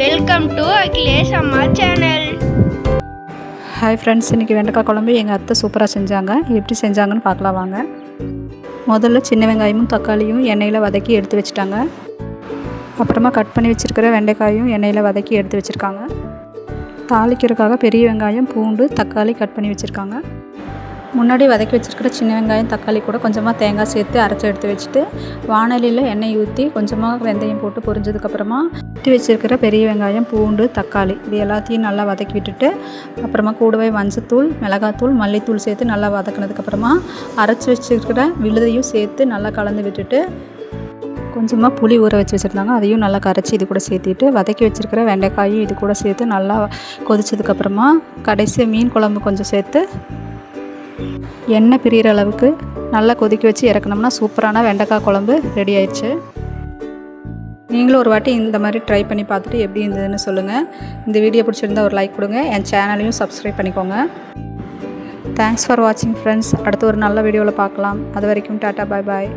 Welcome to Akhilesh அம்மா channel hi friends இன்றைக்கி வெண்டைக்காய் குழம்பு எங்கள் அத்தை சூப்பராக செஞ்சாங்க. எப்படி செஞ்சாங்கன்னு பார்க்கலாம் வாங்க. முதல்ல சின்ன வெங்காயமும் தக்காளியும் எண்ணெயில் வதக்கி எடுத்து வச்சுட்டாங்க. அப்புறமா கட் பண்ணி வச்சுருக்கிற வெண்டைக்காயும் எண்ணெயில் வதக்கி எடுத்து வச்சுருக்காங்க. தாளிக்கிறதுக்காக பெரிய வெங்காயம் பூண்டு தக்காளி கட் பண்ணி வச்சுருக்காங்க. முன்னாடி வதக்கி வச்சுருக்கிற சின்ன வெங்காயம் தக்காளி கூட கொஞ்சமாக தேங்காய் சேர்த்து அரைச்சி எடுத்து வச்சுட்டு வானலியில் எண்ணெய் ஊற்றி கொஞ்சமாக வெந்தயம் போட்டு பொரிஞ்சதுக்கப்புறமா வெட்டி வச்சுருக்கிற பெரிய வெங்காயம் பூண்டு தக்காளி இது எல்லாத்தையும் நல்லா வதக்கி விட்டுட்டு அப்புறமா கூடவே மஞ்சத்தூள் மிளகாத்தூள் மல்லித்தூள் சேர்த்து நல்லா வதக்கினதுக்கப்புறமா அரைச்சி வச்சுருக்கிற விழுதையும் சேர்த்து நல்லா கலந்து விட்டுட்டு கொஞ்சமாக புளி ஊற வச்சு வச்சுருந்தாங்க. அதையும் நல்லா கரைச்சி இது கூட சேர்த்திட்டு வதக்கி வச்சுருக்கிற வெண்டைக்காயும் இது கூட சேர்த்து நல்லா கொதிச்சதுக்கப்புறமா கடைசியாக மீன் குழம்பு கொஞ்சம் சேர்த்து எண்ணெய் பிரிகிற அளவுக்கு நல்லா கொதிக்க வச்சு இறக்குனோம்னா சூப்பரான வெண்டைக்காய் குழம்பு ரெடி ஆயிடுச்சு. நீங்களும் ஒரு வாட்டி இந்த மாதிரி ட்ரை பண்ணி பார்த்துட்டு எப்படி இருந்ததுன்னு சொல்லுங்கள் இந்த வீடியோ பிடிச்சிருந்தா ஒரு லைக் கொடுங்க. என் சேனலையும் சப்ஸ்கிரைப் பண்ணிக்கோங்க. தேங்க்ஸ் ஃபார் வாட்சிங் ஃப்ரெண்ட்ஸ் அடுத்து ஒரு நல்ல வீடியோவில் பார்க்கலாம். அது வரைக்கும் டாட்டா பாய் பாய்